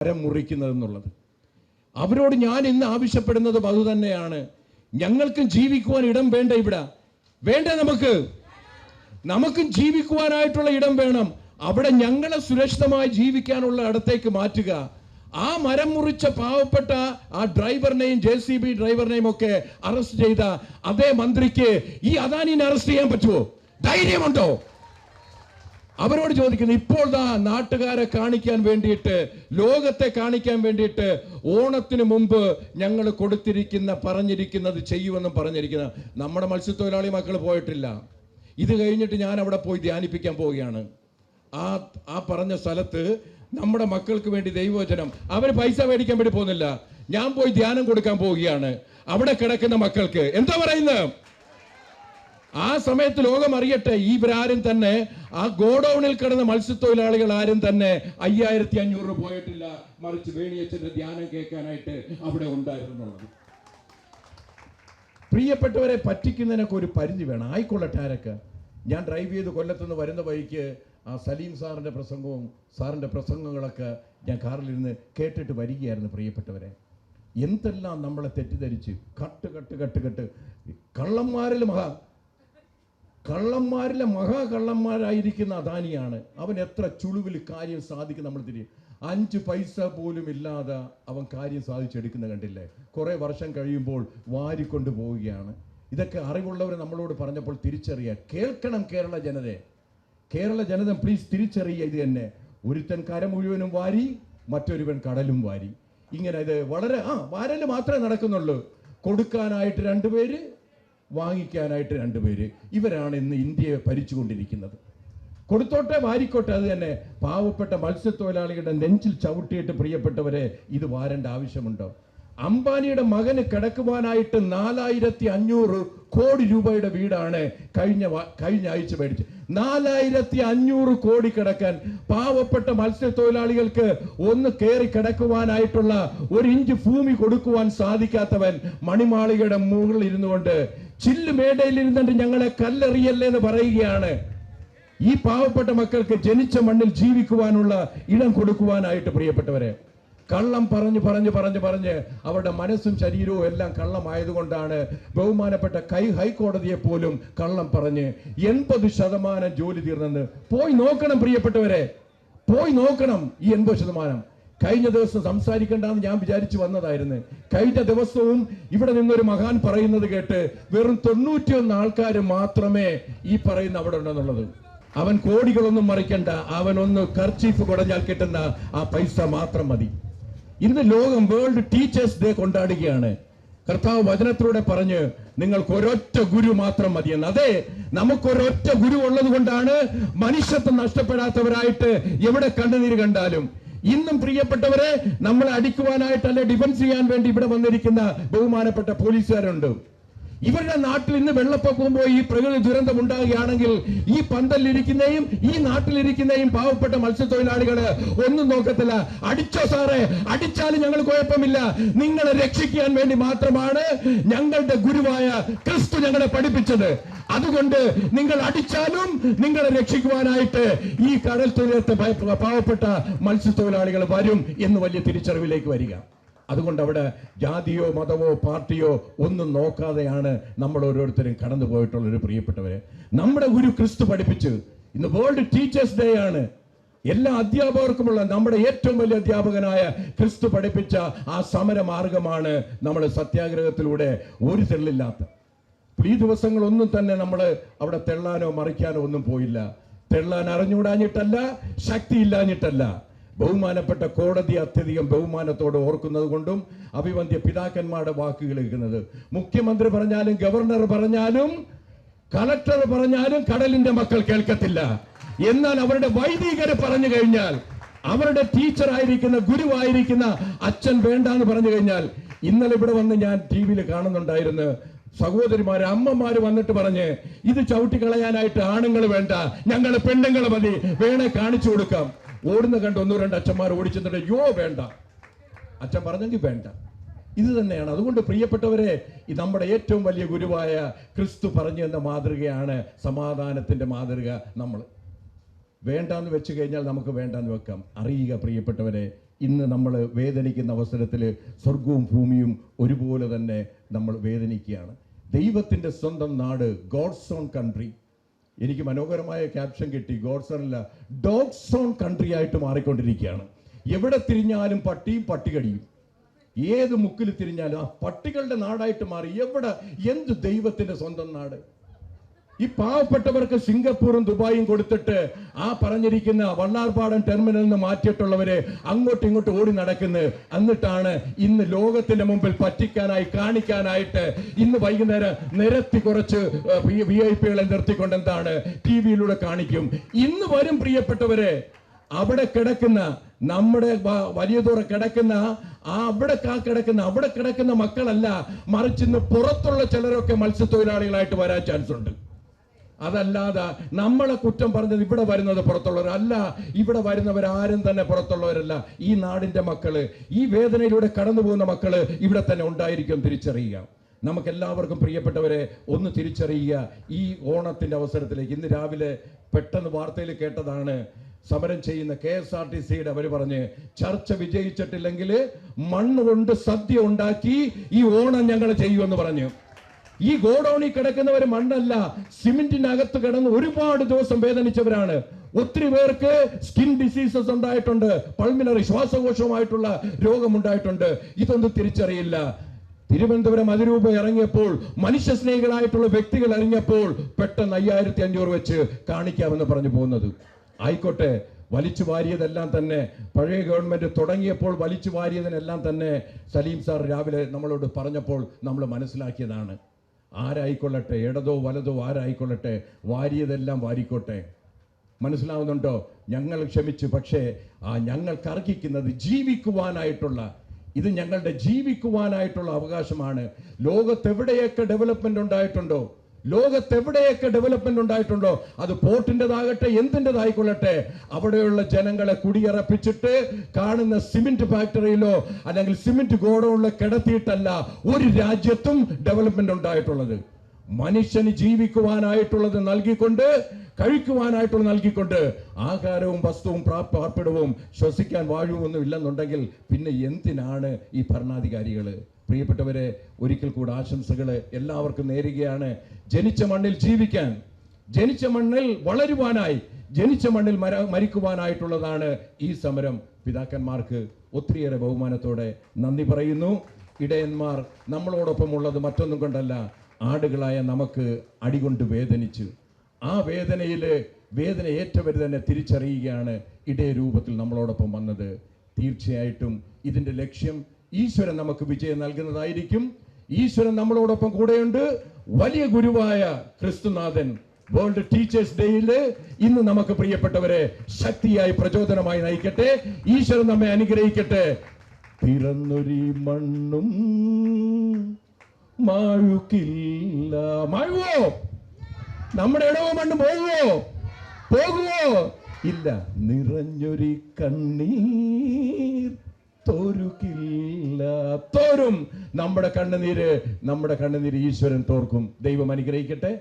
മരം മുറിക്കുന്നതെന്നുള്ളത് അവരോട് ഞാൻ ഇന്ന് ആവശ്യപ്പെടുന്നതും അതുതന്നെയാണ് ഞങ്ങൾക്കും ജീവിക്കുവാൻ ഇടം വേണ്ട ഇവിടെ. വേണ്ട നമുക്ക്. നമുക്കും ജീവിക്കുവാനായിട്ടുള്ള ഇടം വേണം. അവിടെ ഞങ്ങളെ സുരക്ഷിതമായി ജീവിക്കാനുള്ള ഇടത്തേക്ക് മാറ്റുക. ആ മരം മുറിച്ച പാവപ്പെട്ട ആ ഡ്രൈവറിനെയും ജെ സി ബി ഡ്രൈവറിനെയും ഒക്കെ അറസ്റ്റ് ചെയ്ത അതേ മന്ത്രിക്ക് ഈ അദാനിനെ അറസ്റ്റ് ചെയ്യാൻ പറ്റുമോ ധൈര്യമുണ്ടോ? അവരോട് ചോദിക്കുന്നു ഇപ്പോൾ ദാ നാട്ടുകാരെ കാണിക്കാൻ വേണ്ടിയിട്ട് ലോകത്തെ കാണിക്കാൻ വേണ്ടിയിട്ട് ഓണത്തിന് മുമ്പ് ഞങ്ങൾ കൊടുത്തിരിക്കുന്ന പറഞ്ഞിരിക്കുന്നത് ചെയ്യുമെന്നും പറഞ്ഞിരിക്കുന്ന. നമ്മുടെ മത്സ്യത്തൊഴിലാളി മക്കൾ പോയിട്ടില്ല. ഇത് കഴിഞ്ഞിട്ട് ഞാൻ അവിടെ പോയി ധ്യാനിപ്പിക്കാൻ പോവുകയാണ്. ആ ആ പറഞ്ഞ സ്ഥലത്ത് നമ്മുടെ മക്കൾക്ക് വേണ്ടി ദൈവവചനം അവർ പൈസ മേടിക്കാൻ വേണ്ടി പോകുന്നില്ല. ഞാൻ പോയി ധ്യാനം കൊടുക്കാൻ പോവുകയാണ്. അവിടെ കിടക്കുന്ന മക്കൾക്ക് എന്താ പറയുന്നത്? ആ സമയത്ത് ലോകം അറിയട്ടെ ഇവരാരും തന്നെ ആ ഗോഡൌണിൽ കിടന്ന മത്സ്യത്തൊഴിലാളികൾ ആരും തന്നെ അയ്യായിരത്തി അഞ്ഞൂറ് പോയിട്ടില്ല. മറിച്ച് വേണിയച്ഛന്റെ ധ്യാനം കേൾക്കാനായിട്ട് അവിടെ ഉണ്ടായിരുന്നുള്ളത്. പ്രിയപ്പെട്ടവരെ പറ്റിക്കുന്നതിനൊക്കെ ഒരു പരിധി വേണം. ആയിക്കൊള്ളട്ടെ ആരൊക്കെ? ഞാൻ ഡ്രൈവ് ചെയ്ത് കൊല്ലത്തുനിന്ന് വരുന്ന വഴിക്ക് ആ സലീം സാറിന്റെ പ്രസംഗവും സാറിന്റെ പ്രസംഗങ്ങളൊക്കെ ഞാൻ കാറിലിരുന്ന് കേട്ടിട്ട് വരികയായിരുന്നു പ്രിയപ്പെട്ടവരെ. എന്തെല്ലാം നമ്മളെ തെറ്റിദ്ധരിച്ച് കട്ട് കട്ട് കട്ട് കട്ട്. കള്ളന്മാരിൽ മഹാ കള്ളന്മാരിലെ മഹാകള്ളന്മാരായിരിക്കുന്ന അദാനിയാണ്. അവൻ എത്ര ചുളിവിൽ കാര്യം സാധിക്കും നമ്മൾ തിരിയും അഞ്ച് പൈസ പോലും ഇല്ലാതെ അവൻ കാര്യം സാധിച്ചെടുക്കുന്ന കണ്ടില്ലേ? കുറേ വർഷം കഴിയുമ്പോൾ വാരിക്കൊണ്ട് പോവുകയാണ്. ഇതൊക്കെ അറിവുള്ളവർ നമ്മളോട് പറഞ്ഞപ്പോൾ തിരിച്ചറിയുക കേൾക്കണം കേരള ജനതയെ. കേരള ജനത പ്ലീസ് തിരിച്ചറിയുക ഇത് തന്നെ. ഒരുത്തൻ കര മുഴുവനും വാരി മറ്റൊരുവൻ കടലും വാരി. ഇങ്ങനെ ഇത് വളരെ ആ വാരൽ മാത്രമേ നടക്കുന്നുള്ളൂ. കൊടുക്കാനായിട്ട് രണ്ടുപേര് വാങ്ങിക്കാനായിട്ട് രണ്ടുപേര് ഇവരാണ് ഇന്ന് ഇന്ത്യയെ ഭരിച്ചുകൊണ്ടിരിക്കുന്നത്. കൊടുത്തോട്ടെ വാരിക്കോട്ടെ അത് തന്നെ. പാവപ്പെട്ട മത്സ്യത്തൊഴിലാളികളുടെ നെഞ്ചിൽ ചവിട്ടിയിട്ട് പ്രിയപ്പെട്ടവരെ ഇത് വാരേണ്ട ആവശ്യമുണ്ടോ? അംബാനിയുടെ മകന് കിടക്കുവാനായിട്ട് നാലായിരത്തി അഞ്ഞൂറ് കോടി രൂപയുടെ വീടാണ് കഴിഞ്ഞ കഴിഞ്ഞ ആഴ്ച മേടിച്ചത്. നാലായിരത്തി അഞ്ഞൂറ് കോടി കിടക്കാൻ പാവപ്പെട്ട മത്സ്യത്തൊഴിലാളികൾക്ക് ഒന്ന് കയറി കിടക്കുവാനായിട്ടുള്ള ഒരു ഇഞ്ച് ഭൂമി കൊടുക്കുവാൻ സാധിക്കാത്തവൻ മണിമാളികയുടെ മുകളിൽ ഇരുന്നുകൊണ്ട് ചില്ല് മേടയിൽ ഇരുന്നിട്ട് ഞങ്ങളെ കല്ലെറിയല്ലേ എന്ന് പറയുകയാണ്. ഈ പാവപ്പെട്ട മക്കൾക്ക് ജനിച്ച മണ്ണിൽ ജീവിക്കുവാനുള്ള ഇടം കൊടുക്കുവാനായിട്ട് പ്രിയപ്പെട്ടവരെ കള്ളം പറഞ്ഞു പറഞ്ഞു പറഞ്ഞു പറഞ്ഞ് അവരുടെ മനസ്സും ശരീരവും എല്ലാം കള്ളമായതുകൊണ്ടാണ് ബഹുമാനപ്പെട്ട കൈ ഹൈക്കോടതിയെ പോലും കള്ളം പറഞ്ഞ് എൺപത് ശതമാനം ജോലി തീർന്നെന്ന്. പോയി നോക്കണം പ്രിയപ്പെട്ടവരെ പോയി നോക്കണം ഈ എൺപത് ശതമാനം. കഴിഞ്ഞ ദിവസം സംസാരിക്കേണ്ടെന്ന് ഞാൻ വിചാരിച്ചു വന്നതായിരുന്നു. കഴിഞ്ഞ ദിവസവും ഇവിടെ നിന്നൊരു മഹാൻ പറയുന്നത് കേട്ട് വെറും തൊണ്ണൂറ്റിയൊന്ന് ആൾക്കാർ മാത്രമേ ഈ പറയുന്ന അവിടെ ഉണ്ടെന്നുള്ളത്. അവൻ കോടികളൊന്നും മറിക്കണ്ട അവൻ ഒന്ന് കർച്ചീഫ് കുടഞ്ഞാൽ കിട്ടുന്ന ആ പൈസ മാത്രം മതി. ഇന്ന് ലോകം വേൾഡ് ടീച്ചേഴ്സ് ഡേ കൊണ്ടാടുകയാണ്. കർത്താവ് വചനത്തിലൂടെ പറഞ്ഞ് നിങ്ങൾക്ക് ഒരൊറ്റ ഗുരു മാത്രം മതിയെന്ന്. അതെ നമുക്കൊരൊറ്റ ഗുരു ഉള്ളത് കൊണ്ടാണ് മനുഷ്യത്വം നഷ്ടപ്പെടാത്തവരായിട്ട് എവിടെ കണ്ണുനീര് കണ്ടാലും ഇന്നും പ്രിയപ്പെട്ടവരെ നമ്മളെ അടിക്കുവാനായിട്ട് അല്ലെ ഡിഫൻസ് ചെയ്യാൻ വേണ്ടി ഇവിടെ വന്നിരിക്കുന്ന ബഹുമാനപ്പെട്ട പോലീസുകാരുണ്ട്. ഇവരുടെ നാട്ടിൽ ഇന്ന് വെള്ളപ്പൊക്കം പോയി ഈ പ്രകൃതി ദുരന്തം ഉണ്ടാകുകയാണെങ്കിൽ ഈ പന്തലിരിക്കുന്നേയും ഈ നാട്ടിലിരിക്കുന്നേയും പാവപ്പെട്ട മത്സ്യത്തൊഴിലാളികൾ ഒന്നും നോക്കത്തില്ല. അടിച്ചോ സാറേ അടിച്ചാലും ഞങ്ങൾ കുഴപ്പമില്ല. നിങ്ങളെ രക്ഷിക്കാൻ വേണ്ടി മാത്രമാണ് ഞങ്ങളുടെ ഗുരുവായ ക്രിസ്തു ഞങ്ങളെ പഠിപ്പിച്ചത്. അതുകൊണ്ട് നിങ്ങൾ അടിച്ചാലും നിങ്ങളെ രക്ഷിക്കുവാനായിട്ട് ഈ കടൽ തീരത്തെ പാവപ്പെട്ട മത്സ്യത്തൊഴിലാളികൾ വരും എന്ന് വലിയ തിരിച്ചറിവിലേക്ക് വരിക. അതുകൊണ്ട് അവിടെ ജാതിയോ മതമോ പാർട്ടിയോ ഒന്നും നോക്കാതെയാണ് നമ്മൾ ഓരോരുത്തരും കടന്നു പോയിട്ടുള്ള ഒരു പ്രിയപ്പെട്ടവരെ. നമ്മുടെ ഗുരു ക്രിസ്തു പഠിപ്പിച്ച് ഇന്ന് വേൾഡ് ടീച്ചേഴ്സ് ഡേ ആണ്. എല്ലാ അധ്യാപകർക്കുമുള്ള നമ്മുടെ ഏറ്റവും വലിയ അധ്യാപകനായ ക്രിസ്തു പഠിപ്പിച്ച ആ സമരമാർഗമാണ് നമ്മൾ സത്യാഗ്രഹത്തിലൂടെ ഒരു തെള്ളില്ലാത്ത. ഈ ദിവസങ്ങളൊന്നും തന്നെ നമ്മൾ അവിടെ തെള്ളാനോ മറിക്കാനോ ഒന്നും പോയില്ല. തെള്ളാൻ അറിഞ്ഞുകൂടാഞ്ഞിട്ടല്ല ശക്തി ഇല്ലാഞ്ഞിട്ടല്ല ബഹുമാനപ്പെട്ട കോടതി അത്യധികം ബഹുമാനത്തോടെ ഓർക്കുന്നത് കൊണ്ടും അഭിവന്ധ്യ പിതാക്കന്മാരുടെ വാക്കുകൾ കേൾക്കുന്നത്. മുഖ്യമന്ത്രി പറഞ്ഞാലും ഗവർണർ പറഞ്ഞാലും കളക്ടർ പറഞ്ഞാലും കടലിന്റെ മക്കൾ കേൾക്കത്തില്ല. എന്നാൽ അവരുടെ വൈദികരെ പറഞ്ഞു കഴിഞ്ഞാൽ അവരുടെ ടീച്ചർ ആയിരിക്കുന്ന ഗുരുവായിരിക്കുന്ന അച്ഛൻ വേണ്ട എന്ന് പറഞ്ഞു കഴിഞ്ഞാൽ ഇന്നലെ ഇവിടെ വന്ന് ഞാൻ ടി വിയിൽ കാണുന്നുണ്ടായിരുന്നു. സഹോദരിമാര് അമ്മമാര് വന്നിട്ട് പറഞ്ഞ് ഇത് ചവിട്ടിക്കളയാനായിട്ട് ആണുങ്ങൾ വേണ്ട ഞങ്ങൾ പെണ്ണുങ്ങൾ മതി വേണേ കാണിച്ചു കൊടുക്കാം. ഓടുന്ന കണ്ട് ഒന്നോ രണ്ട് അച്ഛന്മാർ ഓടിച്ചെന്നിട്ട് യോ വേണ്ട. അച്ഛൻ പറഞ്ഞെങ്കിൽ വേണ്ട. ഇത് തന്നെയാണ്. അതുകൊണ്ട് പ്രിയപ്പെട്ടവരെ നമ്മുടെ ഏറ്റവും വലിയ ഗുരുവായ ക്രിസ്തു പറഞ്ഞു തന്ന മാതൃകയാണ് സമാധാനത്തിന്റെ മാതൃക നമ്മൾ. വേണ്ടാന്ന് വെച്ച് കഴിഞ്ഞാൽ നമുക്ക് വേണ്ടാന്ന് വെക്കാം. അറിയുക പ്രിയപ്പെട്ടവരെ ഇന്ന് നമ്മൾ വേദനിക്കുന്ന അവസരത്തിൽ സ്വർഗവും ഭൂമിയും ഒരുപോലെ തന്നെ നമ്മൾ വേദനിക്കുകയാണ്. ദൈവത്തിന്റെ സ്വന്തം നാട് ഗോഡ്സ് ഓൺ കൺട്രി. എനിക്ക് മനോഹരമായ ക്യാപ്ഷൻ കിട്ടി. ഗോഡ്സ് ഡോഗ് സോൺ കൺട്രി ആയിട്ട് മാറിക്കൊണ്ടിരിക്കുകയാണ്. എവിടെ തിരിഞ്ഞാലും പട്ടിയും പട്ടികടിയും. ഏത് മുക്കിൽ തിരിഞ്ഞാലും ആ പട്ടികളുടെ നാടായിട്ട് മാറി. എവിടെ? എന്ത് ദൈവത്തിന്റെ സ്വന്തം നാട്? ഈ പാവപ്പെട്ടവർക്ക് സിംഗപ്പൂറും ദുബായും കൊടുത്തിട്ട് ആ പറഞ്ഞിരിക്കുന്ന വണ്ണാർപാടൻ ടെർമിനലിൽ നിന്ന് മാറ്റിയിട്ടുള്ളവരെ അങ്ങോട്ടും ഇങ്ങോട്ടും ഓടി നടക്കുന്നത്. എന്നിട്ടാണ് ഇന്ന് ലോകത്തിന്റെ മുമ്പിൽ പറ്റിക്കാനായി കാണിക്കാനായിട്ട് ഇന്ന് വൈകുന്നേരം നിരത്തി കുറച്ച് വി ഐ പികളെ നിർത്തിക്കൊണ്ട് എന്താണ് ടി വിയിലൂടെ കാണിക്കും. ഇന്ന് വരും പ്രിയപ്പെട്ടവരെ അവിടെ കിടക്കുന്ന നമ്മുടെ വലിയ ദൂരം കിടക്കുന്ന ആ അവിടെ കാ കിടക്കുന്ന അവിടെ കിടക്കുന്ന മക്കളല്ല മറിച്ച് ഇന്ന് പുറത്തുള്ള ചിലരൊക്കെ മത്സ്യത്തൊഴിലാളികളായിട്ട് വരാൻ ചാൻസ് ഉണ്ട് അതല്ലാതെ നമ്മളെ കുറ്റം പറഞ്ഞത് ഇവിടെ വരുന്നത് പുറത്തുള്ളവരല്ല. ഇവിടെ വരുന്നവരാരും തന്നെ പുറത്തുള്ളവരല്ല. ഈ നാടിന്റെ മക്കൾ ഈ വേദനയിലൂടെ കടന്നു പോകുന്ന മക്കൾ ഇവിടെ തന്നെ ഉണ്ടായിരിക്കും തിരിച്ചറിയുക. നമുക്ക് എല്ലാവർക്കും പ്രിയപ്പെട്ടവരെ ഒന്ന് തിരിച്ചറിയുക. ഈ ഓണത്തിന്റെ അവസരത്തിലേക്ക് ഇന്ന് രാവിലെ പെട്ടെന്ന് വാർത്തയിൽ കേട്ടതാണ് സമരം ചെയ്യുന്ന കെ എസ് ആർ ടി സിയുടെ അവർ പറഞ്ഞ് ചർച്ച വിജയിച്ചിട്ടില്ലെങ്കിൽ മണ്ണ് കൊണ്ട് സദ്യ ഉണ്ടാക്കി ഈ ഓണം ഞങ്ങൾ ചെയ്യുമെന്ന് പറഞ്ഞു. ഈ ഗോഡൌണിൽ കിടക്കുന്നവർ മണ്ണല്ല സിമെന്റിനകത്ത് കിടന്ന് ഒരുപാട് ദിവസം വേദനിച്ചവരാണ്. ഒത്തിരി പേർക്ക് സ്കിൻ ഡിസീസസ് ഉണ്ടായിട്ടുണ്ട് പൾമിനറി ശ്വാസകോശവുമായിട്ടുള്ള രോഗമുണ്ടായിട്ടുണ്ട്. ഇതൊന്നും തിരിച്ചറിയില്ല. തിരുവനന്തപുരം അതിരൂപ ഇറങ്ങിയപ്പോൾ മനുഷ്യ സ്നേഹികളായിട്ടുള്ള വ്യക്തികൾ അറിഞ്ഞപ്പോൾ പെട്ടെന്ന് അയ്യായിരത്തി അഞ്ഞൂറ് വെച്ച് കാണിക്കാമെന്ന് പറഞ്ഞു പോകുന്നത്. ആയിക്കോട്ടെ വലിച്ചു വാരിയതെല്ലാം തന്നെ പഴയ ഗവൺമെന്റ് തുടങ്ങിയപ്പോൾ വലിച്ചു വാരിയതിനെല്ലാം തന്നെ സലീം സാർ രാവിലെ നമ്മളോട് പറഞ്ഞപ്പോൾ നമ്മൾ മനസ്സിലാക്കിയതാണ്. ആരായിക്കൊള്ളട്ടെ? ഇടതോ വലതോ ആരായിക്കൊള്ളട്ടെ? വാരിയതെല്ലാം വാരിക്കോട്ടെ. മനസ്സിലാവുന്നുണ്ടോ? ഞങ്ങൾ ക്ഷമിച്ചു പക്ഷേ ആ ഞങ്ങൾക്ക് അർഹിക്കുന്നത് ജീവിക്കുവാനായിട്ടുള്ള ഇത് ഞങ്ങളുടെ ജീവിക്കുവാനായിട്ടുള്ള അവകാശമാണ്. ലോകത്തെവിടെയൊക്കെ ഡെവലപ്മെന്റ് ഉണ്ടായിട്ടുണ്ടോ? ലോകത്തെവിടെയൊക്കെ ഡെവലപ്മെന്റ് ഉണ്ടായിട്ടുണ്ടോ അത് പോർട്ടിന്റെതാകട്ടെ എന്തിന്റെതായിക്കൊള്ളട്ടെ അവിടെയുള്ള ജനങ്ങളെ കുടിയിറപ്പിച്ചിട്ട് കാണുന്ന സിമെന്റ് ഫാക്ടറിയിലോ അല്ലെങ്കിൽ സിമെന്റ് ഗോഡൌണിലോ കിടത്തിയിട്ടല്ല ഒരു രാജ്യത്തും ഡെവലപ്മെന്റ് ഉണ്ടായിട്ടുള്ളത്. മനുഷ്യന് ജീവിക്കുവാനായിട്ടുള്ളത് നൽകിക്കൊണ്ട് കഴിക്കുവാനായിട്ടുള്ള നൽകിക്കൊണ്ട് ആഹാരവും വസ്തുവും പാർപ്പിടവും ശ്വസിക്കാൻ വാഴുവൊന്നും ഇല്ലെന്നുണ്ടെങ്കിൽ പിന്നെ എന്തിനാണ് ഈ ഭരണാധികാരികൾ പ്രിയപ്പെട്ടവരെ ഒരിക്കൽ കൂടെ ആശംസകൾ എല്ലാവർക്കും നേരുകയാണ്. ജനിച്ച മണ്ണിൽ ജീവിക്കാൻ ജനിച്ച മണ്ണിൽ വളരുവാനായി ജനിച്ച മണ്ണിൽ മര മരിക്കുവാനായിട്ടുള്ളതാണ് ഈ സമരം. പിതാക്കന്മാർക്ക് ഒത്തിരിയേറെ ബഹുമാനത്തോടെ നന്ദി പറയുന്നു. ഇടയന്മാർ നമ്മളോടൊപ്പം ഉള്ളത് മറ്റൊന്നും കൊണ്ടല്ല ആടുകളായ നമുക്ക് അടികൊണ്ട് വേദനിച്ചു. ആ വേദനയിൽ വേദന ഏറ്റവർ തന്നെ തിരിച്ചറിയുകയാണ് ഇടയ രൂപത്തിൽ നമ്മളോടൊപ്പം വന്നത്. തീർച്ചയായിട്ടും ഇതിന്റെ ലക്ഷ്യം ഈശ്വരൻ നമുക്ക് വിജയം നൽകുന്നതായിരിക്കും. ഈശ്വരൻ നമ്മളോടൊപ്പം കൂടെയുണ്ട്. വലിയ ഗുരുവായ ക്രിസ്തുനാഥൻ വേൾഡ് ടീച്ചേഴ്സ് ഡേയിൽ ഇന്ന് നമുക്ക് പ്രിയപ്പെട്ടവരെ ശക്തിയായി പ്രചോദനമായി നയിക്കട്ടെ. ഈശ്വരൻ നമ്മെ അനുഗ്രഹിക്കട്ടെ. പിറന്നൊരി മണ്ണും മാഴുക്കില്ല. മാഴുവോ? നമ്മുടെ ഇടവ മണ്ണ് പോകുവോ പോകുവോ? ഇല്ല. നിറഞ്ഞൊരു കണ്ണീർ തോരുകില്ല തോരും. നമ്മുടെ കണ്ണുനീര് നമ്മുടെ കണ്ണുനീര് ഈശ്വരൻ തോർക്കും. ദൈവം അനുഗ്രഹിക്കട്ടെ.